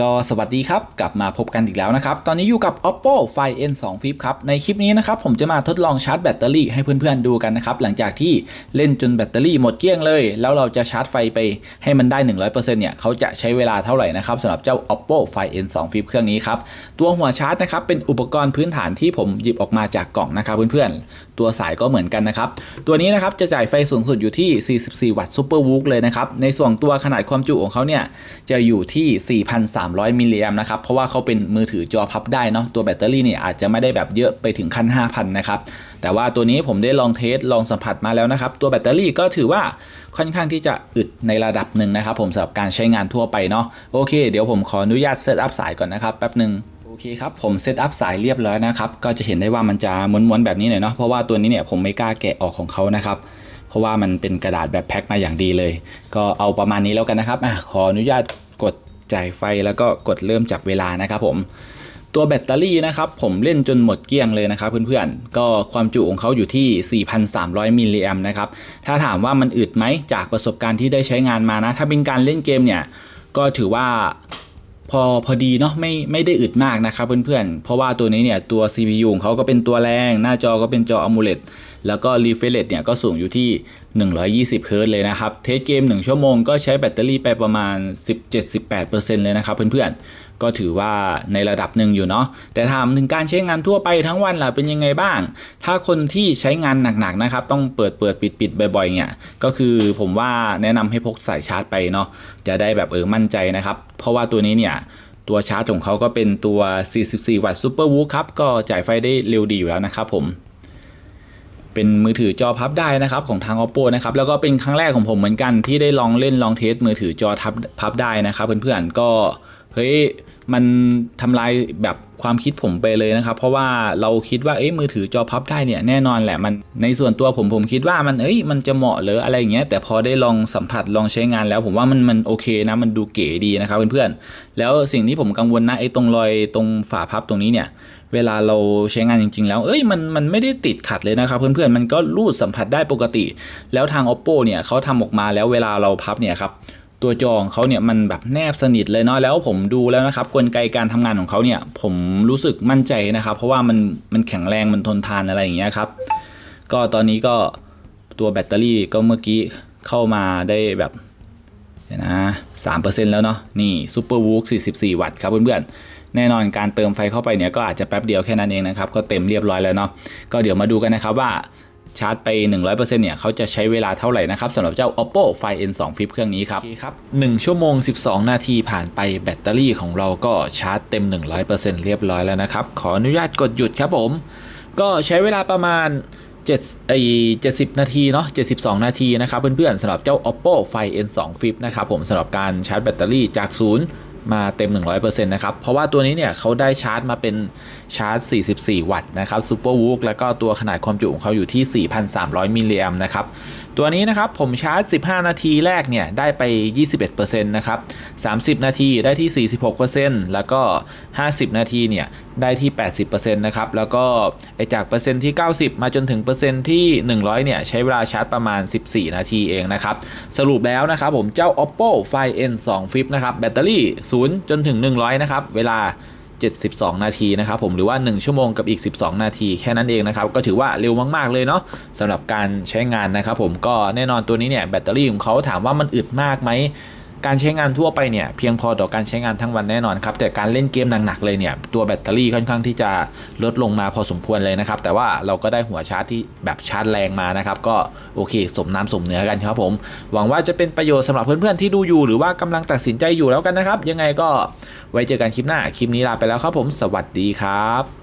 ก็สวัสดีครับกลับมาพบกันอีกแล้วนะครับ ตอนนี้อยู่กับ oppo find n 2 flip ครับ ในคลิปนี้นะครับผมจะมาทดลองชาร์จแบตเตอรี่ให้เพื่อนๆดูกันนะครับ หลังจากที่เล่นจนแบตเตอรี่หมดเกลี้ยงเลย แล้วเราจะชาร์จไฟไปให้มันได้ 100%เนี่ยเขาจะใช้เวลาเท่าไหร่นะครับสำหรับเจ้า oppo find n 2 flip เครื่องนี้ครับ ตัวหัวชาร์จนะครับเป็นอุปกรณ์พื้นฐานที่ผมหยิบออกมาจากกล่องนะครับเพื่อนๆ ตัวสายก็เหมือนกันนะครับตัวนี้นะครับจะจ่ายไฟสูงสุดอยู่ที่ 44 วัตต์ซูเปอร์วูกเลยนะครับในส่วนตัวขนาดความจุของเขาเนี่ยจะอยู่ที่300 มิลลิแอมนะครับ เพราะว่าเขาเป็นมือถือจอพับได้เนาะ ตัวแบตเตอรี่เนี่ยอาจจะไม่ได้แบบเยอะไปถึงขั้น 5,000 นะครับ แต่ว่าตัวนี้ผมได้ลองเทส ลองสัมผัสมาแล้วนะครับ ตัวแบตเตอรี่ก็ถือว่าค่อนข้างที่จะอึดในระดับหนึ่งนะครับ ผมสำหรับการใช้งานทั่วไปเนาะ โอเค เดี๋ยวผมขออนุญาตเซตอัพสายก่อนนะครับ แป๊บหนึ่งโอเคครับ ผมเซตอัพสายเรียบร้อยนะครับ ก็จะเห็นได้ว่ามันจะม้วนๆแบบนี้หน่อยเนาะ เพราะว่าตัวนี้เนี่ยผมไม่กล้าแกะออกของเขานะครับ เพราะว่ามันเป็นกระดาษแบบแพ็คมาอย่างดีเลย ก็เอาประมาณนี้แล้วกันนะครับอะขออนุญาตกด จ่ายไฟแล้วก็กดเริ่มจับเวลานะครับผมตัวแบตเตอรี่นะครับผมเล่นจนหมดเกลี้ยงเลยนะครับเพื่อนๆ ก็ความจุของเขาอยู่ที่ 4,300 มิลลิแอมป์นะครับ ถ้าถามว่ามันอึดไหมจากประสบการณ์ที่ได้ใช้งานมานะ ถ้าเป็นการเล่นเกมเนี่ย ก็ถือว่าพอพอดีเนาะไม่ไม่ได้อึดมากนะครับเพื่อนๆ เพราะว่าตัวนี้เนี่ยตัว CPU ของเขาก็เป็นตัวแรง หน้าจอก็เป็นจอ AMOLED แล้วก็ refresh rate เนี่ยก็สูงอยู่ที่ 120 Hz เลยนะครับ เทสเกม 1 ชั่วโมงก็ใช้แบตเตอรี่ไปประมาณ 17-18%เลยนะครับเพื่อนๆ ก็ถือว่าในระดับหนึ่งอยู่เนาะ แต่ถามถึงการใช้งานทั่วไปทั้งวันล่ะเป็นยังไงบ้าง ถ้าคนที่ใช้งานหนักๆนะครับ ต้องเปิดเปิดปิดปิดบ่อยๆ เนี่ย ก็คือผมว่าแนะนำให้พกสายชาร์จไปเนาะ จะได้แบบเออมั่นใจนะครับ เพราะว่าตัวนี้เนี่ยตัวชาร์จของเขาก็เป็นตัว 44 วัตต์ซูเปอร์วูครับ ก็จ่ายไฟได้เร็วดีอยู่แล้วนะครับผม เป็นมือถือจอพับได้นะครับของทาง oppo นะครับแล้วก็เป็นครั้งแรกของผมเหมือนกันที่ได้ลองเล่นลองเทสมือถือจอทับพับได้นะครับเพื่อนๆก็เฮ้ย มันทำลายแบบความคิดผมไปเลยนะครับ เพราะว่าเราคิดว่าเอ้ยมือถือจอพับได้เนี่ยแน่นอนแหละมันในส่วนตัวผมผมคิดว่ามันเอ้ยมันจะเหมาะหรืออะไรอย่างเงี้ยแต่พอได้ลองสัมผัสลองใช้งานแล้ว ผมว่ามันมันโอเคนะมันดูเก๋ดีนะครับเพื่อนๆแล้วสิ่งที่ผมกังวลนะไอ้ตรงรอยตรงฝาพับตรงนี้เนี่ยเวลาเราใช้งานจริง ๆ แล้ว เอ้ย มัน มันไม่ได้ติดขัดเลยนะครับเพื่อนๆ มันก็รูดสัมผัสได้ปกติ แล้วทาง oppo เนี่ยเขาทำออกมาแล้วเวลาเราพับเนี่ยครับ ตัวจอของเขาเนี่ยมันแบบแนบสนิทเลยเนาะแล้วผมดูแล้วนะครับกลไกการทำงานของเขาเนี่ยผมรู้สึกมั่นใจนะครับ เพราะว่ามันมันแข็งแรงมันทนทานอะไรอย่างเงี้ยครับ ก็ตอนนี้ก็ตัวแบตเตอรี่ก็เมื่อกี้เข้ามาได้แบบนะสามเปอร์เซ็นต์แล้วเนาะนี่ซูเปอร์วูก44วัตต์ครับเพื่อนๆ แน่นอนการเติมไฟเข้าไปเนี่ยก็อาจจะแป๊บเดียวแค่นั้นเองนะครับ ก็เต็มเรียบร้อยแล้วเนาะก็เดี๋ยวมาดูกันนะครับว่า ชาร์จไป 100%เนี่ยเขาจะใช้เวลาเท่าไหร่นะครับสำหรับเจ้า oppo find n 2 flip เครื่องนี้ครับโอเคครับ1ชั่วโมง 12 นาทีผ่านไปแบตเตอรี่ของเราก็ชาร์จเต็ม 100%เรียบร้อยแล้วนะครับ ขออนุญาตกดหยุดครับผม ก็ใช้เวลาประมาณ7ไอ้70 นาทีเนาะ72 นาทีนะครับเพื่อนๆสำหรับเจ้า oppo find n 2 flip นะครับผมสำหรับการชาร์จแบตเตอรี่จากศูนย์ มาเต็ม 100%นะครับ เพราะว่าตัวนี้เนี่ยเขาได้ชาร์จมาเป็นชาร์จ 44 วัตต์นะครับซูเปอร์วูกแล้วก็ตัวขนาดความจุของเขาอยู่ที่ 4,300 มิลลิแอมนะครับตัวนี้นะครับผมชาร์จ 15 นาทีแรกเนี่ยได้ไป 21%นะครับ 30 นาทีได้ที่ 46%แล้วก็ 50 นาทีเนี่ยได้ที่ 80%นะครับ แล้วก็ไอจากเปอร์เซ็นต์ที่ 90 มาจนถึงเปอร์เซ็นต์ที่ 100 เนี่ยใช้เวลาชาร์จประมาณ 14 นาทีเองนะครับ สรุปแล้วนะครับผมเจ้า oppo find n 2 flip นะครับแบตเตอรี่ 0 จนถึง 100 นะครับ เวลา 72 นาทีนะครับผมหรือว่า 1 ชั่วโมงกับอีก 12 นาที แค่นั้นเองนะครับก็ถือว่าเร็วมากๆเลยเนาะสำหรับการใช้งานนะครับผมก็แน่นอนตัวนี้เนี่ยแบตเตอรี่ของเขาถามว่ามันอึดมากไหม การใช้งานทั่วไปเนี่ยเพียงพอต่อการใช้งานทั้งวันแน่นอนครับแต่การเล่นเกมหนักๆเลยเนี่ยตัวแบตเตอรี่ค่อนข้างที่จะลดลงมาพอสมควรเลยนะครับแต่ว่าเราก็ได้หัวชาร์จที่แบบชาร์จแรงมานะครับก็โอเค สมน้ำสมเนื้อกันครับผม หวังว่าจะเป็นประโยชน์สำหรับเพื่อนๆที่ดูอยู่ หรือว่ากำลังตัดสินใจอยู่แล้วกันนะครับ ยังไงก็ไว้เจอกันคลิปหน้าคลิปนี้ลาไปแล้วครับผม สวัสดีครับ